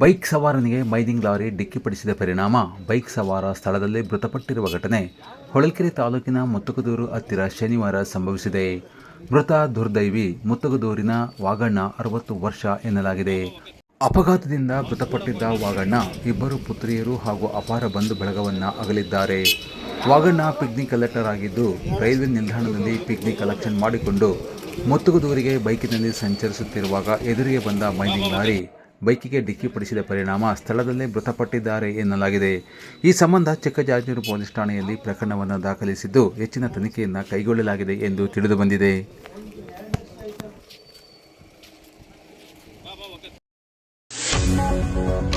Bike ಸವಾರನಿಗೆ mining lorry ಡಿಕ್ಕಿಪಡಿಸಿದ ಪರಿಣಾಮ ಬೈಕ್ ಸವಾರ ಸ್ಥಳದಲ್ಲೇ ಮೃತಪಟ್ಟಿರುವ ಘಟನೆ ಹೊಳಲ್ಕೆರೆ ತಾಲೂಕಿನ ಮುತ್ತುಕದೂರು ಹತ್ತಿರ ಶನಿವಾರ ಸಂಭವಿಸಿದೆ. ಮೃತ ದುರ್ದೈವಿ ಮುತ್ತುಕದೂರಿನ ವಾಗಣ್ಣ ಅರವತ್ತು ವರ್ಷ ಎನ್ನಲಾಗಿದೆ. ಅಪಘಾತದಿಂದ ಮೃತಪಟ್ಟಿದ್ದ ವಾಗಣ್ಣ ಇಬ್ಬರು ಪುತ್ರಿಯರು ಹಾಗೂ ಅಪಾರ ಬಂಧು ಬಳಗವನ್ನ ಅಗಲಿದ್ದಾರೆ. ವಾಗಣ್ಣ ಪಿಗ್ನಿ ಕಲೆಕ್ಟರ್ ಆಗಿದ್ದು ರೈಲ್ವೆ ನಿಲ್ದಾಣದಲ್ಲಿ ಪಿಗ್ನಿ ಕಲೆಕ್ಷನ್ ಮಾಡಿಕೊಂಡು ಮುತ್ತುಗುದೂರಿಗೆ ಬೈಕಿನಲ್ಲಿ ಸಂಚರಿಸುತ್ತಿರುವಾಗ ಎದುರಿಗೆ ಬಂದ ಮೈನಿಂಗ್ ಲಾರಿ ಬೈಕಿಗೆ ಡಿಕ್ಕಿಪಡಿಸಿದ ಪರಿಣಾಮ ಸ್ಥಳದಲ್ಲೇ ಮೃತಪಟ್ಟಿದ್ದಾರೆ ಎನ್ನಲಾಗಿದೆ. ಈ ಸಂಬಂಧ ಚಿಕ್ಕಜಾಜೂರು ಪೊಲೀಸ್ ಠಾಣೆಯಲ್ಲಿ ಪ್ರಕರಣವನ್ನು ದಾಖಲಿಸಿದ್ದು ಹೆಚ್ಚಿನ ತನಿಖೆಯನ್ನು ಕೈಗೊಳ್ಳಲಾಗಿದೆ ಎಂದು ತಿಳಿದುಬಂದಿದೆ. ಬಂದಿದೆ